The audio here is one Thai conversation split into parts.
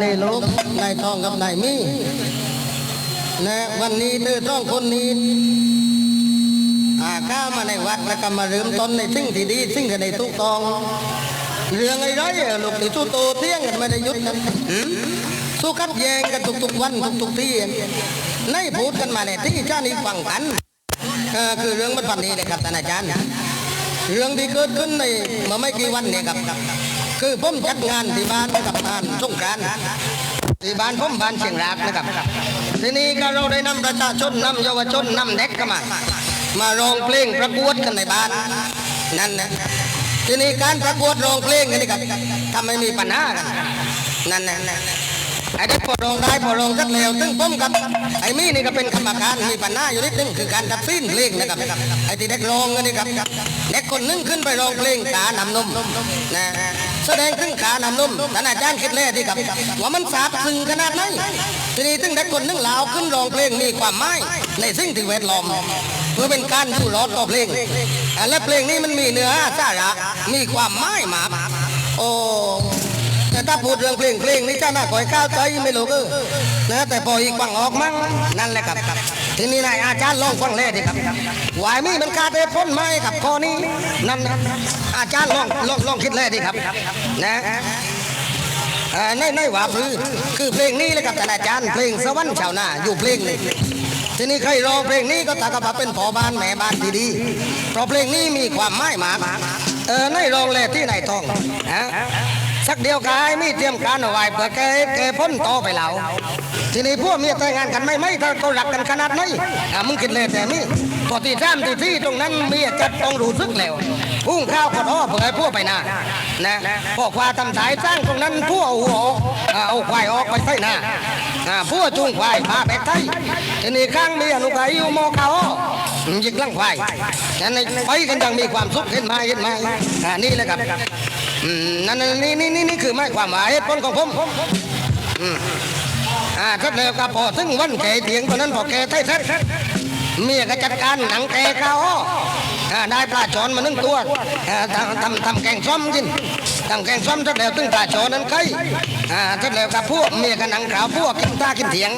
ในโลกนายทองกับนายมีนะวันนี้เธอต้องคนนี้อาก้ามาในวัดแล้วก็มาเริ่มต้นในสิ่งที่ดีสิ่งที่ในทุกตอง เรื่องไอ้ไรอะลูกที่ทุโตเที่ยงกันไม่ได้ยุดกันสู้ขัดแยงกันทุกๆวันทุกๆที่ในพูดกันมาในที่เจ้านี่ฟังกันคือเรื่องมันพันนี้เลยครับท่านอาจารย์เรื่องที่เกิดขึ้นในเมื่อไม่กี่วันเนี่ยครับ คือผมจัดงานที่บ้านกับงานสงกรานต์ที่บ้านผมบ้านเชียงรากนะครับ ทีนี้ก็เราได้นำประชาชนนำเยาวชนนำเด็กเข้ามา มาร้องเพลงประกวดกันในบ้านนั่นนะทีนี้การประกวดร้องเพลงกันนี่ครับทำให้มีปัญหากันนั่นนะไอ้เด็กพอร้องได้พอร้องสักแล้วซึ่งผมกับไอ้มี่นี่ก็เป็นกรรมการมีปัญหาอยู่นิดนึงคือการตัดสินเพลงนะครับไอ้ที่เด็กร้องกันนี่ครับเด็กคนหนึงขึ้นไปร้องเพลงกานำนมนะ แสดงถึงกานำนมท่านอาจารย์คิดแล้วดีครับว่ามันสาบซึ้งขนาดไหนทีนี้ถึงเด็กคนนึงลาวขึ้นร้องเพลงมีความหมายในสิ่งที่แวดล้อมเพื่อเป็นการอยู่รอดต่อเพลงอ่าและเพลงนี้มันมีเนื้อสาระมีความหมายมาโอ้แต่ถ้าพูดเรื่องเพลงเพลงนี้เจ้าหน้าคอยก้าวใจไม่รู้เออนะแต่พออีกฟังออกมั้งนั่นแหละครับ ทีนี้นายอาจารย์ลองฟังเลยดิครับวายมีมันคาเตพ้นไหมครับข้อนี้นั่นอาจารย์ลองลองลองคิดเลยดิครับ นะอ่าในในว่าพือคือเพลงนี้เลยครับท่อาจารย์เพลงสวรรค์ชาวนาอยู่เพลงนี้ทีนี้ใครร้องเพลงนี้ก็ตากบเป็นพ่อบ้านแม่บ้านที่ดีเพราะเพลงนี้มีความหมายมากเออในรองเลที่ไหนทองฮะสักเดียวกายมีเตรียมการเอาไว้เพื่อแกแกพ้นต่อไปแล้ว ทีนี้พวกเมียแต่งงานกันไม่ไม่ถ้าเขารักกันขนาดไหนอะมึงคิดเลยแต่มีพอตีจ้ามตีที่ตรงนั้นเมียจะต้องรู้สึกแล้วพุ่งข้าวขอดอ้อเพื่อพวกไปหน้านะพวกควาทำสายสร้างตรงนั้นพวกเอาหัวเอาควายออกไปใส่หน้าอ่าผู้จุงควายพาไปไทยทีนี้ข้างเมีอนุกายอยู่มอเขายิกลังควายนั่นไปกันจังมีความสุขเห็นไหมเห็นไหมอ่านี่แหละครับนั่นนี่นี่นี่นี่คือไม่ความหมายเหตุผลของผม อ่าถ้าแล้วก็พอถึงวันแก่เถียงตอนนั้นพอแก่ไทยเสร็จเมียก็จัดการหนังแก่เขาได้ปลาจอนมาหนึ่งตัวทำทำทำแกงส้อมกินทำแกงส้อมถ้าแล้วถึงปลาจอนนั้นใครอ่าถ้าแล้วกับพวกเมียกันหนังขาวพวกกินตากินเถียง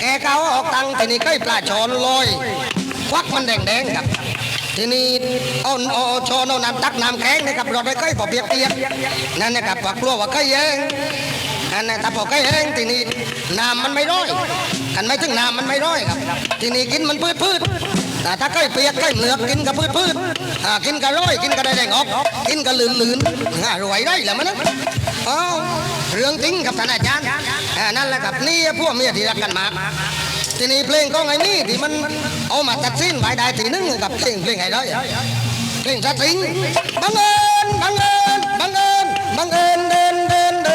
แกเขาออกตังทีนี้ใกล้ปลาจอนลอยควักมันแดงๆครับทีนี้เอาเอาเอช้อนเอาน้ำตักน้ำแข็งนะครับรอได้ใกล้พอเปียกเปียกนั่นนะครับปากกลัวว่าใกล้เอง อันนั้นถ้าพอใกล้เองทีนี้น้ำมันไม่ร้อยกันไม่ถึงน้ำมันไม่ร้อยครับ ทีนี้กินมันพืชพืชแต่ถ้าใกล้เปียกใกล้เหลือกกินกับพืชพืชกินกับร้อยกินกับได้แดงออกกินกับลื่นลื่นรวยได้แหละมันนะอ้าเรื่องจริงครับท่านอาจารย์นั่นแหละครับนี่พวกเมียที่รักกันมากทีนี้เพลงของไอ้นี่ที่มันเอามาตัดสินไว้ได้ทีนึงกับเพลงเพลงไอ้ด้อยเพลงสตริงบังเอิญบังเอิญบังเอิญบังเอิญ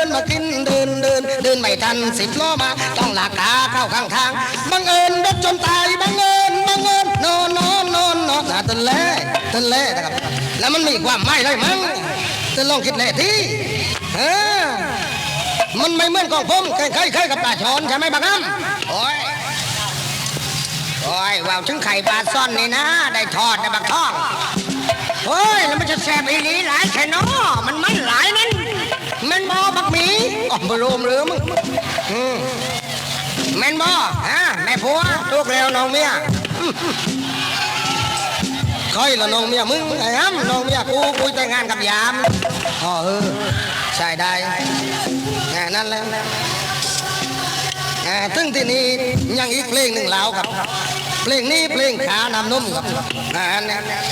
ดินเดินมากินเดินเดินเดินไม่ทันสิบล้อมา ต้องลากขาเข้าข้างทางบังเอิญรถจนตายบังเอิญบังเอิญนอนนอนนอนนอนอะตื่นแล้วตื่นแล้วนะครับ แล้วมันมีความหมายอะไรมั้งตื่นลองคิดแน่ที่เออมันไม่เหมือนของผมเคยเคยเคยกับปลาชอนใช่ไหมบังอ้ำโอ้ยโอ้ยว่าวถึงไข่ปลาซ่อนนี่นะ ได้ทอดได้บักทองโอ้ยแล้วมันจะแซ่บอีหลีหลายแค่นอมันมันหลายนั่นมัน อ๋อบรวมเรือมึงอืมแม่นบอฮะแม่ผัวลูกแล้วน้องเมียอืมเคยละน้องเมียมึงไอ้อ้ำน้องเมียกูกูแต่งงานกับยามอ๋อเออใช่ได้แค่นั้นแหล้วซึ่งที่นี้ยังอีกเพลงหนึ่งแล้วครับ เพลงนี้เพลงขานำนมครับ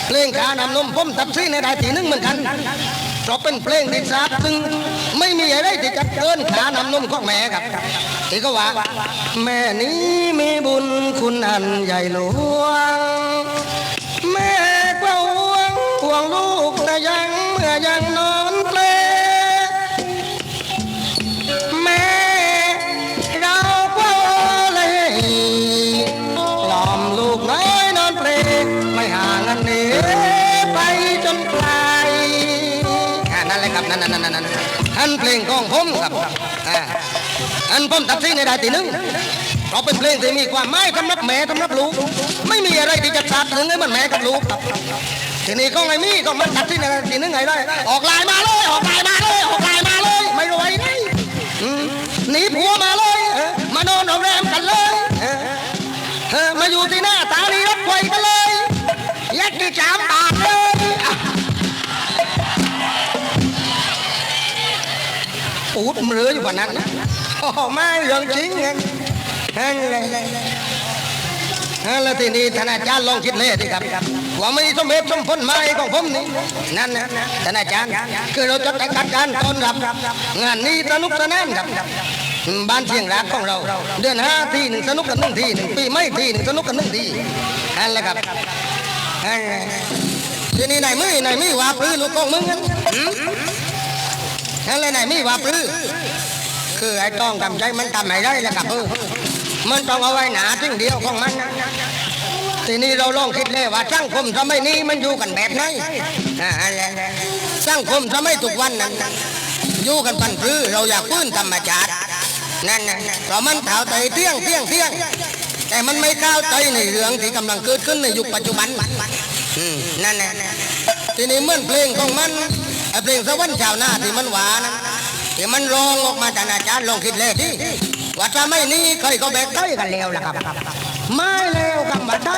เพลงขานำนมผมตัดสินในได้ทีนึงเหมือนกัน เราเป็นเพลงที่ทราบซึ่งไม่มีอะไรที่จะเกินขานำนมของแม่ครับที่ก็ว่า แม่นี้มีบุญคุณอันใหญ่หลวง แม่ก็ห่วงห่วงลูกแต่ยังเมื่อยังนอนเปลแม่เราก็เลยกล่อมลูกน้อยนอนเปลไม่ห่างกันนีไป ครับนั่นนั่นนั่นนั่นอันเพลงของผมครับอ่าอันผมตัดสินในได้ทีหนึงเพราะเป็นเพลงที่มีความหมายสำหรับแม่สำหรับลูก ไม่มีอะไรที่จะตัดถึงให้มันแม่กับลูกครับทีนี้ก็ไงมีก็มันตัดสินในได้ทีหนึงไงได้ ออกลายมาเลยออกลายมาเลยออกลายมาเลย ไม่รวยนี่หนีผัวมาเลย มานอนโรงแรมกันเลยมาอยู่ที่หน้าตานีรถไฟกันเลยยัดกี่สามบาท ปูดมืออยู่กว่านั้นนะโอ้ไม่เรื่องจริงไงนั่นแหละนั่นแหละทีนี้ท่านอาจารย์ลองคิดเลยดิครับว่ามีสมเหตุสมผลไหมของผมนี่นั่นนะท่านอาจารย์คือเราจะจัดการต้อนรับ งานนี้สนุกสนานครับบ้านเชียงรักของเรา เดือนห้าทีหนึ่งสนุกกันหนึ่งทีหนึ่งปีไม่ทีหนึ่งสนุกกันหนึ่งทีนั่นแหละครับทีนี้ไหนมือไหนมือว่าปลื้อลูกกองมึงนั้น นั่นเลยไหนายมือว่าปลื้อคือไอ้ต้องทำใจมันทำไม่ได้แล้วครับเออมันต้องเอาไว้หนาทึ่งเดียวของมันนะทีนี้เราลองคิดเลยว่าสังคมสมัยนี้มันอยู่กันแบบไหนอ่านั่นแหละสังคมสมัยทุกวันนั้นอยู่กันปันพื้เราอยากพื้นธรรมชาตินั่นนะเพราะมันเท้าใจเที่ยงเที่ยงเที่ยงแต่มันไม่เข้าใจในเรื่องที่กำลังเกิดขึ้นในยุคปัจจุบันนั่นนะทีนี้เมื่อนเพลงของมัน เพลงสวรรค์ชาวนาที่มันหวานนะที่มันร้องออกมาจากอาจารย์ลองคิดเลยที่ว่าจะไม่นี้เคยก็แบกได้กันแล้วล่ะครับ ไม่แล้วกับบัดได้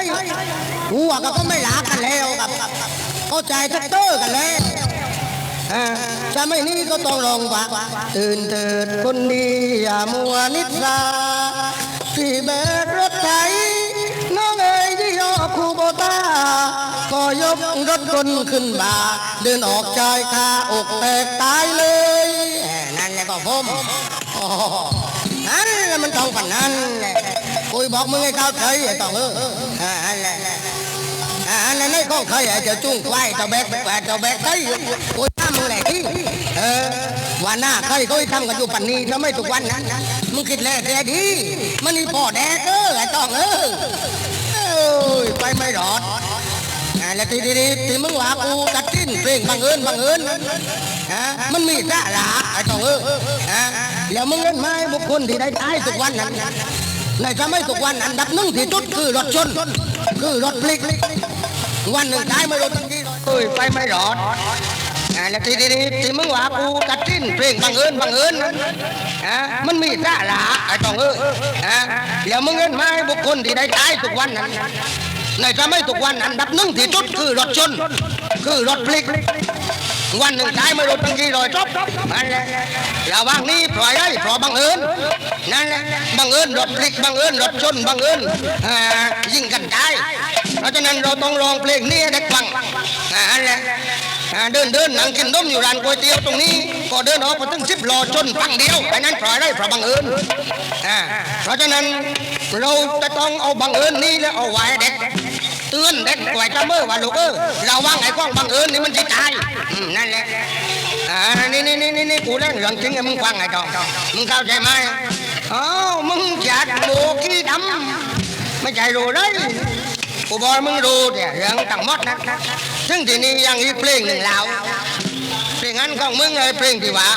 หัวก็ไม่หลากันแล้วครับเข้าใจทักเตอร์กันแล้วอ่าจะไม่นี้ก็ต้องลองว่าตื่นเถิดคนดีอย่ามัวนิทราที่แบกรถไถ ยี่ยอคูโบตาก็ยกรถกลขึ้นบ่าเดินออกชายคาอกแตกตายเลยนั่นแหละก็ผมอ๋อนั่นแหละมันต้องฝันนั้นแหละคุยบอกมึงให้เข้าใจไอ้ต้องเอออ่านั่นแหละอ่าในในก็เคยไอ้เจ้าจุ้งควายเจ้าแบกแบกเจ้าแบกไต้โอ้ยน้ามึงแหละที่เออวันหน้าเคยก็ทำกันอยู่ปันนี้ทำไมทุกวันนั้นมึงคิดแลแกดี มันนี่พ่อแดกเออไอ้ต้องเออ ยไปไม่รอดอ่าแล้วทีนี้ทีมึงว่ากูกัดจิ้นเพลงบังเอิญบังเอิญฮะมันมีสาระไอ้ตองเออฮะแล้วมึงเล่นไม้บุคคลที่ได้ตายทุกวันนั้นในสมัยทุกวันอันดับหนึ่งที่สุดคือรถชนคือรถพลิกวันหนึ่งตายไม่รถตั้งกี่เอ้ยไปไม่รอด อ่าแล้วทีนี้ที่มึงว่ากูกัดจิ้นเพลงบังเอิญบังเอิญอ่ามันมีสาระไอ้ต้องเอออ่าแล้วมึงเห็นไหมบุคคลที่ได้ตายทุกวันนั้นในสมัยทุกวันอันดับหนึ่งที่สุดคือรถชน คือรถพลิก วันหนึ่งตายไม่รถตั้งกี่รอยจบนั่นแหละระหว่างนี้ปล่อยได้เพราะบังเอิญนั่นแหละบังเอิญรถพลิกบังเอิญรถชนบังเอิญอ่ายิงกันตายเพราะฉะนั้นเราต้องร้องเพลงนี้ให้ได้ฟังอ่านั่นแหละ เดินเดินนั่งกินนมอยู่ร้านก๋วยเตี๋ยวตรงนี้ ก็เดินออกมาถึงสิบโลชนฟังเดียวไอ้นั้นปล่อยได้เพราะบังเอิญอ่าเพราะฉะนั้นเราจะต้องเอาบังเอิญนี้แล้วเอาไว้เด็กเตือนเด็กไว้จะเมื่อว่าลูกเออเราว่างไอ้กล้องบังเอิญนี่มันจะตายอืมนั่นแหละอ่านี่นี่นี่นี่นี่กูเล่นเรื่องจริงไอ้มึงฟังไอ้จองมึงเข้าใจไหมอ๋อมึงจัดโบกี้ดำไม่ใจรู้เลย กูบอกมึงรู้เนี่ยเรื่องต่างมดนะซึ่งทีนี้ยังอีกเพลงหนึ่งแล้วเพลงนั้นของมึงไอ้เพลงที่ว่า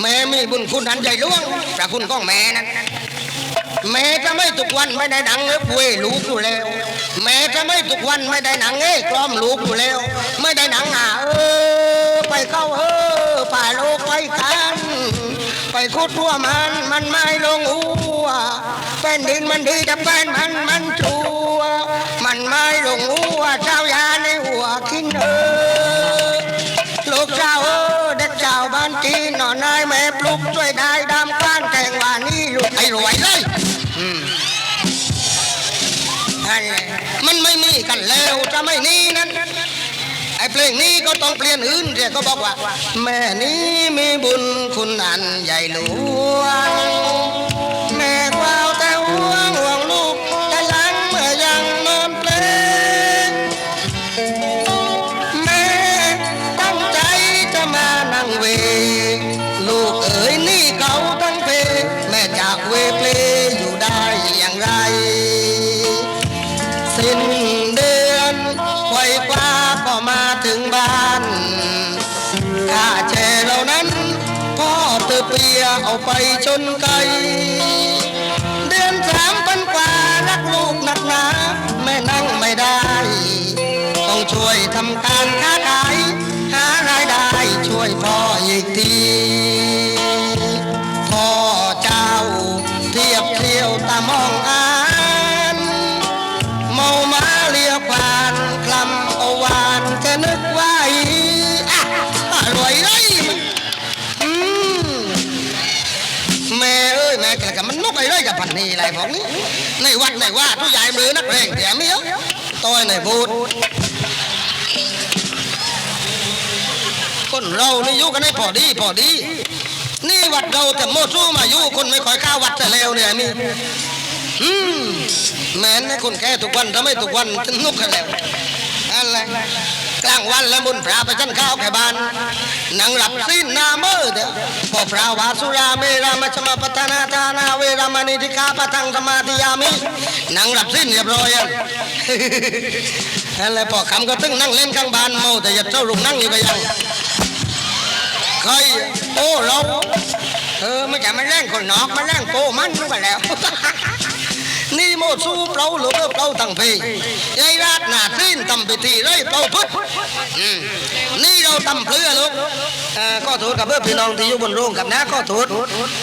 แม่มีบุญคุณอันใหญ่หลวงพระคุณของแม่นั้นแม่จะไม่ทุกวันไม่ได้หนังเอ้ป่วยลูกอยู่แล้วแม่จะไม่ทุกวันไม่ได้หนังเอ้กล้อมลูกอยู่แล้ว ไม่ได้หนังหาเออไปเข้าเออป่าโลกไปกันไปคุดทั่วมันมันไม่ลงหัวแผ่นดินมันดีแต่แฟนมันมันชัวมัน งหัวเจ้ายาในหัวคินเออลูกเจ้าเออเด็กเจ้าบ้านจีนหน่อนายแม่ปลุกช่วยได้ดำก้านแกงวานี่ลูกไอ้รวยเลยอืมนั่นแหละมันไม่มีกันแล้วจะไม่นี่นั้นไอ้เพลงนี้ก็ต้องเปลี่ยนอื่นเรียกก็บอกว่า แม่นี้มีบุญคุณอันใหญ่หลวง ไปชนไกล เดือนสามพันกว่ารักลูกหนักหนาแม่นั่งไม่ได้ ต้องช่วยทำการค้าขาย หารายได้ช่วยพ่ออีกที วันนีอะไรพวกนี้ในวัดในว่าทุกยายมือนักเรงเดี๋ยวมีเยอะต้อยในบูดคนเรานี่อยู่กันให้พอดีพอดี นี่วัดเราแต่โมสู้มาอยู่คนไม่ค่อยข้าวัดแต่เลวเนี่ยนี่อืมแม้นให้คนแก่ทุกวันทำให้ทุกวันนุกกันแล้วอะไร กลางวันแล้วมุนพระไปชั้นข้าวแก่บ้านนั่งหลับสิ้นหนาเมื่อเดพอพระวาสุราเมรามชมาปทานาทานาเวรามณีธิกาปทังสมาธิยามินั่งหลับสิ้นเรียบร้อยอะไรพอคำก็ตึงนั่งเล่นข้างบ้านเมาแต่อย่าเจ้าลุงนั่งนี่ไปยังเคยโอ้เราเออไม่ใช่มาแรงคนนอกมาแรงโกมันนู่นไปแล้ว นี่โมสู้เปล่าหรือเปล่าตั้งพียายราดหนาสิ้นทำพิธีเลยเปล่าพุทธนี่เราทำเพื่อลูกก็ถูกกับเพื่อนพี่น้องที่อยู่บนโรงกับนะก็ถูก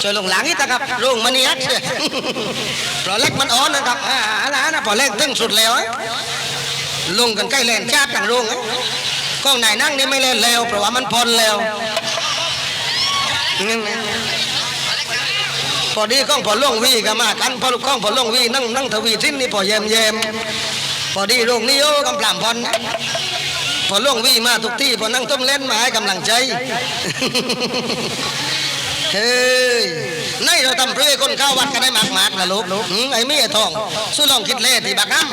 ช่วยลงหลังนี่นะครับโรงมันนี่ฮักเพราเล็กมันอ่อนนะครับอ่าอะไรนะพอเล็กถึงสุดแล้วลงกันใกล้แลนชาติต่างโรงกล้องไหนนั่งนี่ไม่เล่นแล้วเพราะว่ามันพลแล้วนี่นะ พอดีข้องพอล่วงวีก็มากันพอข้องพอล่วงวีนั่งนั่งทวีทิ้นนี่พอเยมเยมพอดีโรงนี้โอ้กำลังพรนะพอล่วงวีมาทุกที่พอนั่งต้มเล่นมาให้กำลังใจเฮ้ยในเราทำเพื่อคนเข้าวัดกันได้มากมากนะลูกไอ้เมียทองสู้ลองคิดเล่ที่บักน้ำ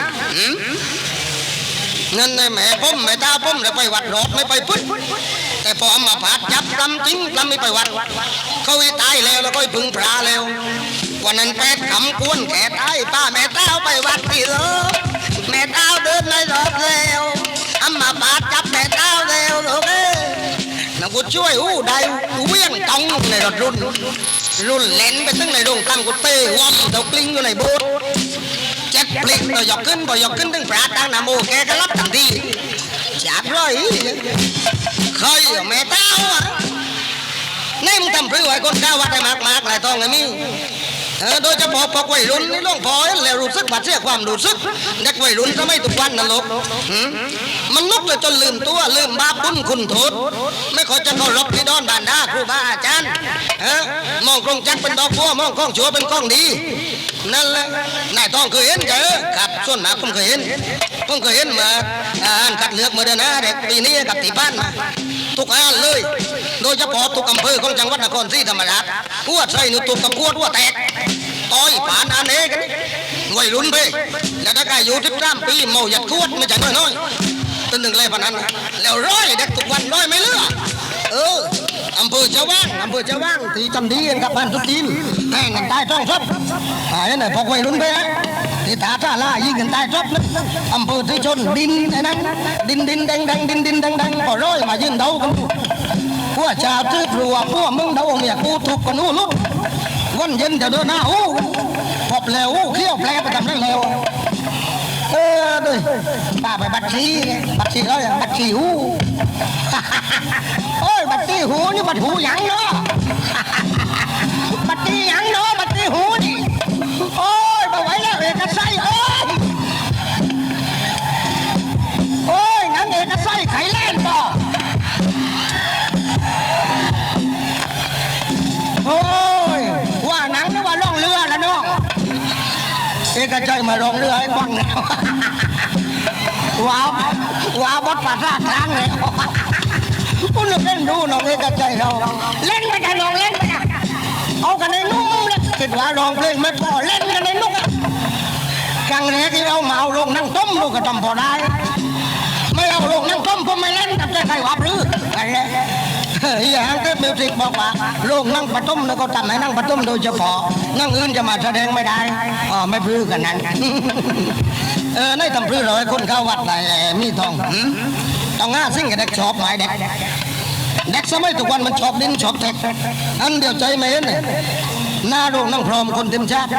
เงินในแม่ผมแม่ตาผมเลยไปวัดรถไม่ไปพุทธ แต่พออมาผาดจับลำจริงลำไม่ไปวัด เขาให้ตายแล้วแล้วก็ให้พึ่งพระแล้ว วันนั้นแปดคำกวนแก่ตายป้าแม่เต้าไปวัดที่เลิกแม่เต้าเดินในรถแล้วอามาผาดจับแม่เต้าแล้วลูกเอ้ยน้ำกูช่วยอู้ได้เวียงตองในรถรุ่น รุ่นเล่นไปตั้งในโรงตั้งกูเต้วอมเดากลิ้งอยู่ในโบสถ์เจ็ดปลิกต่อยกขึ้นต่อยกขึ้นถึงพระตั้งนาโมแกก็รับทันทีจับร้อย ยเหรอแม่เต้าอะนี่มึงทำเพื่อไว้คนก้าววัดได้มากมากหลายทองไงมีเออโดยเฉพาะพวกวัยรุ่นนี่หลวงพอแล้วรู้สึกบาดเสียความรู้สึกเด็กวัยรุ่นก็ไม่ทุกวันนะลูกมมันนกเลยจนลืมตัวลืมบาปบุญคุณโทษ ไม่ขอจะเคารพที่ดอนบานดาครูบาอาจารย์เออมองกรงจักเป็นดอกบัวมองกล้องชัวเป็นกล้องดี นั่นแหละนายต้องเคยเห็นเจอครับส่วนมากผมเคยเห็นผมเคยเห็นมาอ่านคัดเลือกมาเดือนหน้าเด็กปีนี้กับที่บ้านมา ทุกอันเลย โดยเฉพาะทุกอำเภอของจังหวัดนครศรีธรรมราชพวดใส่หนูตุกกับพวดวัวแตกต่อยผ่านอันเองกันวัยรุ่นไปแล้วถ้าใครอยู่ที่สามปีเมาหยัดขวดไม่ใช่น้อยๆตึงหนึ่งเลยพนันแล้วร้อยเด็กทุกวันร้อยไม่เลือกเอออำเภอเจ้าว่างอำเภอเจ้าว่างที่จำดีกันกับบ้านทุกทีมแข่งกันตายท้องทับตายนั่นแหละพอวัยรุ่นไปฮะ ที่ตาท่าล่ายิงกันตายทับนะอำเภอที่ชนดินไอ้นั้นดินดินแดงแดงดินดินแดงแดงพอร้อยมายืนเดากันพวกชาวตื้อปลัวพวกมึงเดาเมียกูถูกกันอู้ลุกวันเย็นจะเดินหน้าอู้พบแล้วอู้เขี้ยวแปลไปทำได้แล้วเออด้วยป้าไปบัตรชีบัตรชีแล้วอย่างบัตรชีหูโอ้ยบัตรชีหูนี่บัตรหูยังเนาะบัตรชียังเนาะบัตร อกไส้เอ้ยโอ้ยงั้นเอกไส้ไข่แล่นต่โอ้ยว่าหนังนึกว่าล่องเรือแล้วน้องเอกใจมาล่องเรือให้ฟังแล้วว้าวว้าวบดปาซ่าทางเลยคุณเล่นดูน้องเอกใจเราเล่นไปกันน้องเล่นไปกันเอากันในนุ่มเลยคิดว่าร้องเพลงไม่พอเล่นกันในนุ่ม ครั้งแรกที่เรามาเอาลงนั่งต้มลูกก็ทำพอได้ ไม่เอาลงนั่งต้มผมไม่เล่นกับใจใครวับหรืออะไรเฮ้ยอย่างเทพมิวสิกบอกว่าโรงนั่งปะต้มแล้วก็ทำให้นั่งปะต้มโดยเฉพาะนั่งอื่นจะมาแสดงไม่ได้อ๋อไม่พื้กันนั้นเออในทำพลื้เลยคนเข้าวัดไหนมีทองต้องง่าสิ่งกับเด็กชอบหมายเด็กเด็กสมัยทุกวันมันชอบดินชอบแท็กอันเดียวใจไม่เห็นเลย หน้าโรงนั่งพร้อมคนเต็มชาติ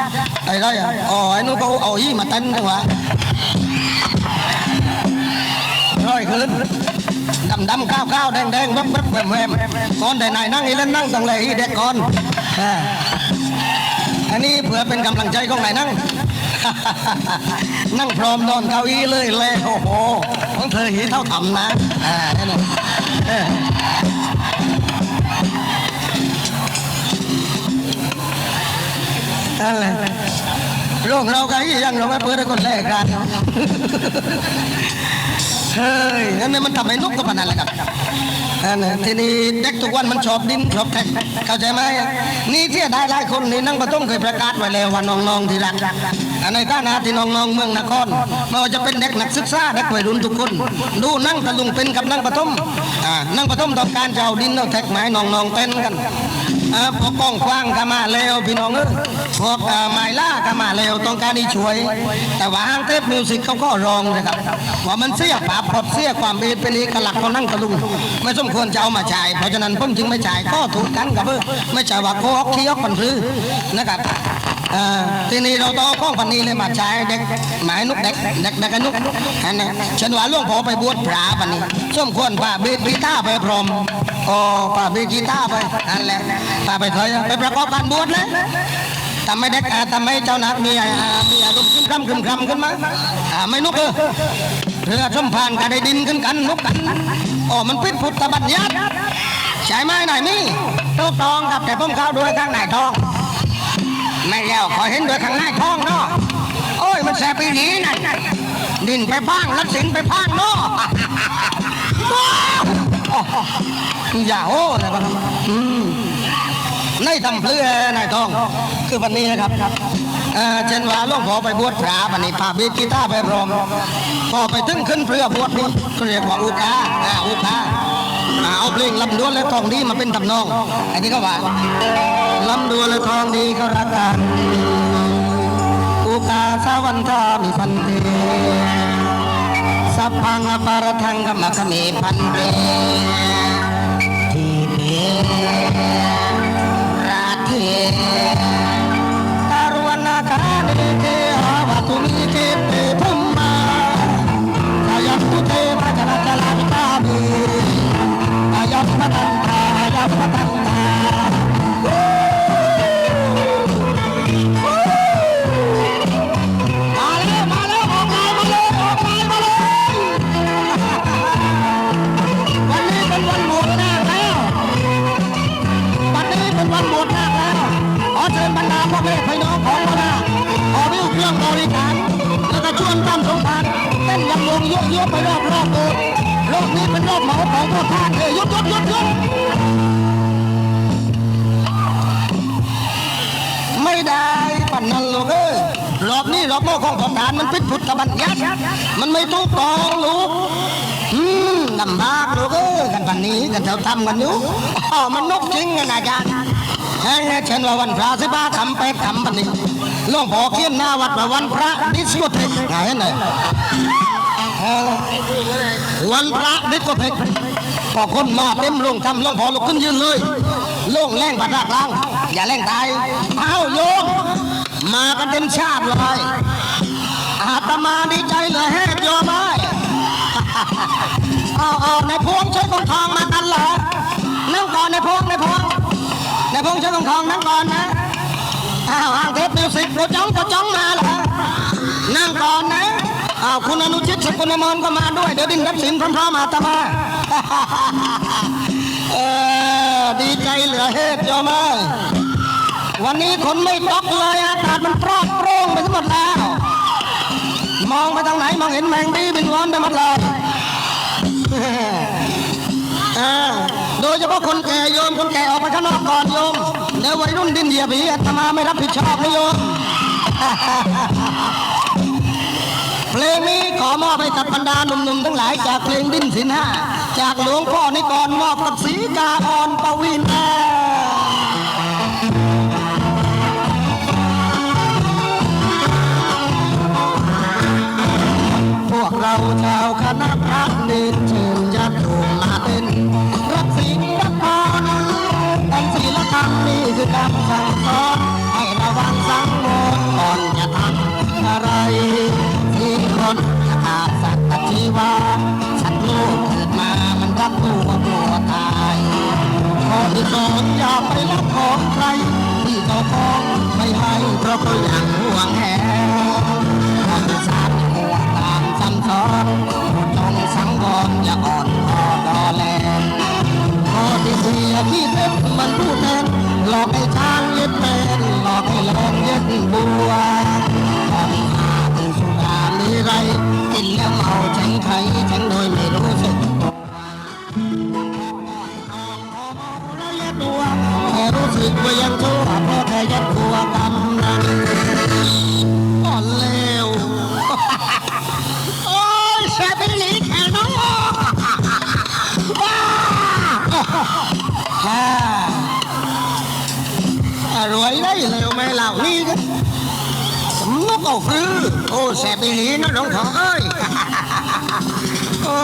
ไอ้ไรอะอ๋อไอ้นู้นก็เอายี่มาเต้นจังหวะร้อยขึ้นดำดำข้าวข้าวแดงแดงวับวับแหวมแหวมก่อนแต่ไหนนั่งอีเล่นนั่งตั้งเลยอีเด็กก่อนอันนี้เพื่อเป็นกำลังใจของนายนั่ง นั่งพร้อมนอนเก้าอี้เลยเลยโอ้โหของเธอหีเท่าทำนะอ่า น่นอนเอออะไรโรงเราก็ยังเราไม่เปิดให้คนแรกกันเฮ้ยนั่นนี่มันทำให้นุกกับมันนั่นแหละครับอันนั้นทีนี้เด็กทุกวันมันชอบดินชอบแท็กเข้าใจไหมนี่ที่ได้หลายคนนี่นั่งประต้มเคยประกาศไว้แล้วว่าน้องๆที่รักอันในข้านาที่น้องๆเมืองนครไม่ว่าจะเป็นเด็กนักศึกษาเด็กวัยรุ่นทุกคน ดูนั่งตะลุงเป็นกับนั่งประต้มอ่านั่งประต้มต้องการจะเอาดินเอาแท็กไม้น้องๆเต้นกันอ่า พวกกองกว้างก็มาเร็วพี่น้องเออพวกอ่าไมล่าก็มาเร็วต้องการที่ช่วย แต่ว่าห้างเทปมิวสิกเขาก็รองนะครับว่ามันเสียปาพอดเสียความเอเป็นเอกลักษณ์ขานั่งตะลุงไม่สมควรจะเอามาจ่ายเพราะฉะนั้นผมจึงไม่จ่ายก็ถูกกันกับเออไม่ใช่ว่าโคอกขี้ยอกปันซื้อนะครับ ทีนี้เราต้องข้องพันนี้เลยมาจ่ายเด็กหมายนุกเด็กเด็กเด็กนุกอันนั้ฉันว่าล่วงพอไปบวชพระปันนี้สมควรป่าเบสกีตาไปพรมโอ้ป่าเบสกีตาไปอันแหละป่าไปเถอยไปประกอบการบวชเลยทำให้เด็กอ่าทำให้เจ้านักมีอามีอารมณ์ขึ้นคร่ำขึ้นคร่ำขึ้นมาไม่นุกเออเรือชมพานกันได้ดินขึ้นกันนุกกันอ๋อมันปิดพุทธบัญญัติใช่ไหมนายมี่ถูกต้องครับแต่ผมเข้าด้วยข้างในทอง ไม่แล้วขอเห็นด้วยข้างในท้องเนาะโอ้ยมันแสบไปหนีนั่นดินไปบ้างลัดสินไปพางเนาะอย่าโอ้เลยบ้างอืมในทำเพลือนายทอง คือวันนี้นะครับเออเช่นว่าลวงพ่อไปบวชพระวันนี้พาบีบกีตาร์ไปร้อมพอไปถึงขึ้นเพื่อบวชนี่ก็เรียกว่าอุกาอุกา เอาเพลงลำดวนและทองดีมาเป็นทำนอง อันนี้ก็ว่าลำดวนและทองดีก็รักกันอุกาสาวันทามิพันเตสัพพังอปารทังกมะขเมพันเตทีเปราเท กนี้เป็นโลกเหมาของพวกท่านเลยยุดหยุดยุดยุดไม่ได้ปันนั้นลูกเอ้ยรอบนี้รอบโลกของผมฐานมันปิดพุทธบัญญัติมันไม่ถูกต้องลูกอืมลำบากลูกเอ้ยกันวันนี้กันเราทำกันอยู่อ๋อมันนกจริงนะอาจารย์แห่งเช่นว่าวันพระสิบ้าคำแปดคำวันนี้หลวงพ่อเขียนหน้าวัดว่าวันพระดิสโกเทกไงเห็นไหม วันพระดิสโกเทกพอคนมาเต็มโรงทำลงพอลุกขึ้นยืนเลยโล่งแรงปัดรากลางอย่าแรงตายเอาโยมมากันเต็มชาติเลยอาตมาดีใจเลยแฮกโยมไอ้เอาเอาในพวงใช้กองทองมากันเหรอนั่งก่อนในพวงในพวงในพวงใช้กองทองนั่งก่อนนะอ้าวอ้างเทปมิวสิกโปรจ้องโปรจ้องมาเหรอนั่งก่อนนะ อ้าวคุณอนุชิตสกุลมนก็มาด้วย เดี๋ยวดินรับสินพร้อมๆมาตมาเออดีใจเหลือเหตุโยมเอ้ยวันนี้คนไม่ตกเลยอากาศมันปลอดโปร่งไปทั้งหมดแล้ว มองไปทางไหนมองเห็นแมงดีบินวนไปหมดเลยโดยเฉพาะคนแก่โยมคนแก่ออกไปข้างนอกก่อนโยมเดี๋ยววัยรุ่นดินเหยียบผีอาตมาไม่รับผิดชอบนะโยม ลงนี้ขอมอบให้กับบรรดาหนุ่มๆทั้งหลายจากเพลงดิ้นสินห้าจากหลวงพ่อนิกรมอบกับศรีกาอ่อนปวีนา อที่สองอย่าไปรักของใคร ที่เจ้าของไม่ให้เพราะเขาอย่ากห่วงแหนความสารห่วงตามซ้ำซ้อนจงสังวรอย่าอ่อนคอดอแลข้อที่เสียที่เท็จมันพูดแทนหลอกให้ช้างยึดแมนหลอกให้แลนยึดบัวตอนขาดสุรามีไรกินแล้วเมาแข็งไขแข็งโด สึกว่ายังชั่วเพราะแค่ยัดตัวกำนันอ่อนเลวโอ้ยเสียไปหลีแค่น้องว้าฮ่ารวยได้เร็วไหมเหล่านี้กันนกเอาคือโอ้แสบไปหลีนะน้องทองเอ้ยโอ้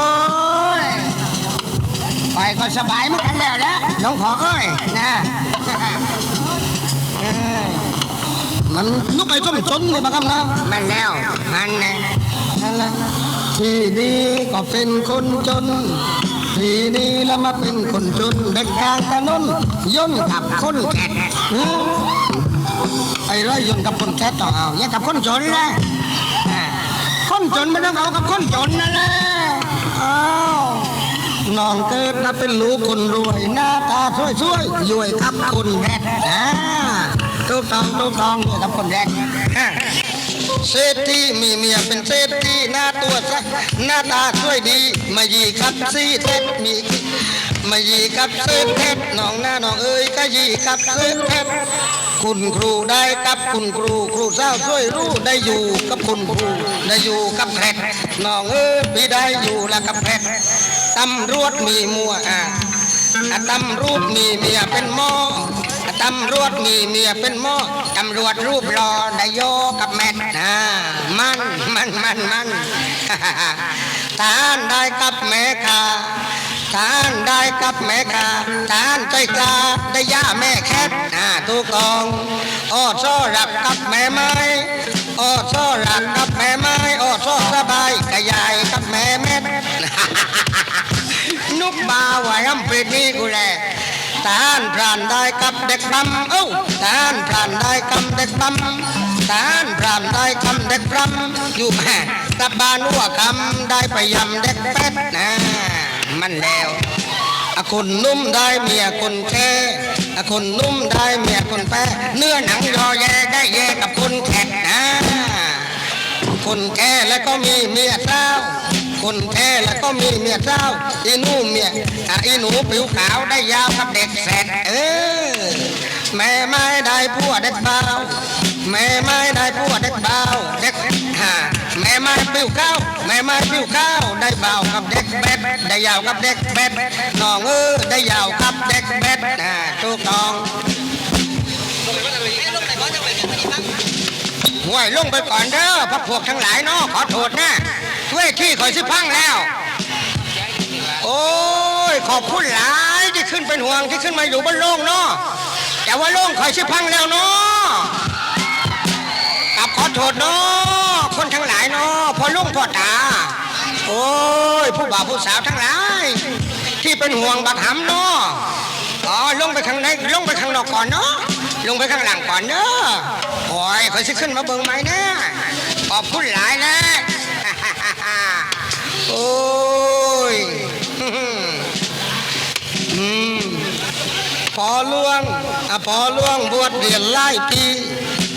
ยไปก็สบายเหมือนกันแล้วนะน้องขอเอ้ยนะเอ้ย มันลุกไปจนจนเลยบางคำนะมันแล้วมันนะนั่นแหละที่นี่ก็เป็นคนจนที่นี่แล้วมาเป็นคนจนเด็กกลางถนนย่นกับคนแก่หือไอ้ไรย่นกับคนแก่ต่อเอาอย่ากับคนจนนะอ่าคนจนไม่ต้องเอากับคนจนนั่นแหละอ้าวน้องเกิดมาเป็นลูกคนรวยหน้าตาสวยสวยๆรวยครับคนแรกอ่า ถูกต้องถูกต้องรวยครับคนแรกเศรษฐีมีเมียเป็นเศรษฐีหน้าตัวสักหน้าตาสวยดีมายีครับซีเท็ดมีมายีกับเศษเพชรน้องหน้าน้องเอ้ยก็ยีกับเศษเพชรคุณครูได้กับคุณครู ครูสาช่วยรู้ได้อยู่กับคุณครูได้อยู่กับเพชรน้องเอ้ยพี่ได้อยู่แล้วกับเพชรตำรวจมีมัวอะตำรวจมีเมียเป็นหม้อ ตำรวจมีเมียเป็นหม้อตำรวจรูปรอได้โยกับแม่อ่ามันมันมันมันทานได้กับแม่คาทานได้กับแม่คาทานใจกล้าได้ย่าแม่แคทอ่าถูกองอ้อช่อรักกับแม่ไม้อ้อช่อรักกับแม่ไม้อ้อช่อสบายกะยายกับแม่แม่นุกบ่าวายำเป็ดนี่กูแล ทหานพรานได้กับเด็กปั๊มเอ้าทหานพรานได้กับเด็กปั๊มทหานพรานได้กับเด็กปั๊มอยู่แม่กับบ้านหัวคำได้ไปยำเด็กเป็ดนะมันแล้วอคนนุ่มได้เมียคนแค่อคนนุ่มได้เมียคนแปะเนื้อหนังยอแยได้แยกับคนแขกนะคนแก่แล้วก็มีเมียเจ้า คนแก่แล้วก็มีเมียเจ้าอีหนูเมียอะอีหนูผิวขาวได้ยาวกับเด็กแสดเออแม่ไม่ได้ผัวเด็กเบาแม่ไม่ได้ผัวเด็กเบาเด็กฮ่าแม่ไม่ผิวขาวแม่ไม่ผิวขาวได้เบากับเด็กแบดได้ยาวกับเด็กแบดน้องเออได้ยาวกับเด็กแบดอ่าถูกต้องห่วยลงไปก่อนเด้อพระพวกทั้งหลายเนาะขอโทษนะ ช่วยที่คอยสิพังแล้ว โอ้ยขอบคุณหลายที่ขึ้นเป็นห่วงที่ขึ้นมาอยู่บนโลกเนาะแต่ว่าโลกคอยสิพังแล้วเนาะกลับขอโทษเนาะคนทั้งหลายเนาะพอลุงพ่อตา โอ้ยผู้บ่าวผู้สาวทั้งหลาย ที่เป็นห่วงบักหำเนาะอ๋อลงไปข้างในลงไปข้างนอกก่อนเนาะลงไปข้างหลังก่อนเนาะโอ้ยคอยสิขึ้นมาเบิ่งไหมนะขอบคุณหลายนะ โอ้ยอืมพอล่วงอะพอล่วงบวชเรียนไล่ปี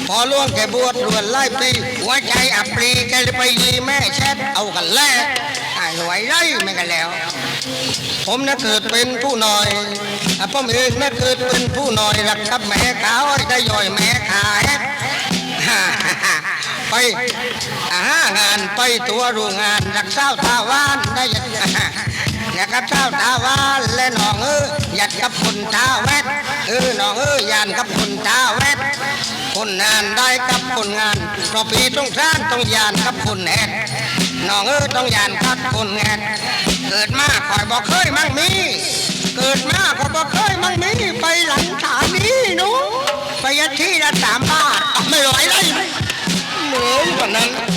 พอล่วงแกบวชรวนไล่ปีหัวใจอับปรีแกเลยไปยีแม่แชทเอากันแลกไอ้หน่วไล่ไม่กันแล้ว ผมน่ะเกิดเป็นผู้น้อยอะผมเองน่ะเกิดเป็นผู้น้อยรักกับแม่ขาวได้ย่อยแม่ขาย ไปอางานไปตัวโรงงานรักเศร้าตาวานได้ยัดอยากกับเศร้าตาวานและน้องเอออยากกับคนตาแวดเออน้องเออยานกับคนตาแวดคนงานได้กับคนงานเพราะปีต้องสร้างต้องยานกับคนแอดน้องเออต้องยานกับคนแอดเกิดมาคอยบอกเคยมั่งมีเกิดมาก็บอกเคยมั่งมีไปหลังฐานนี้นู้ไปยัดที่ละสามบาทเอาไม่ไหวเลย こんば。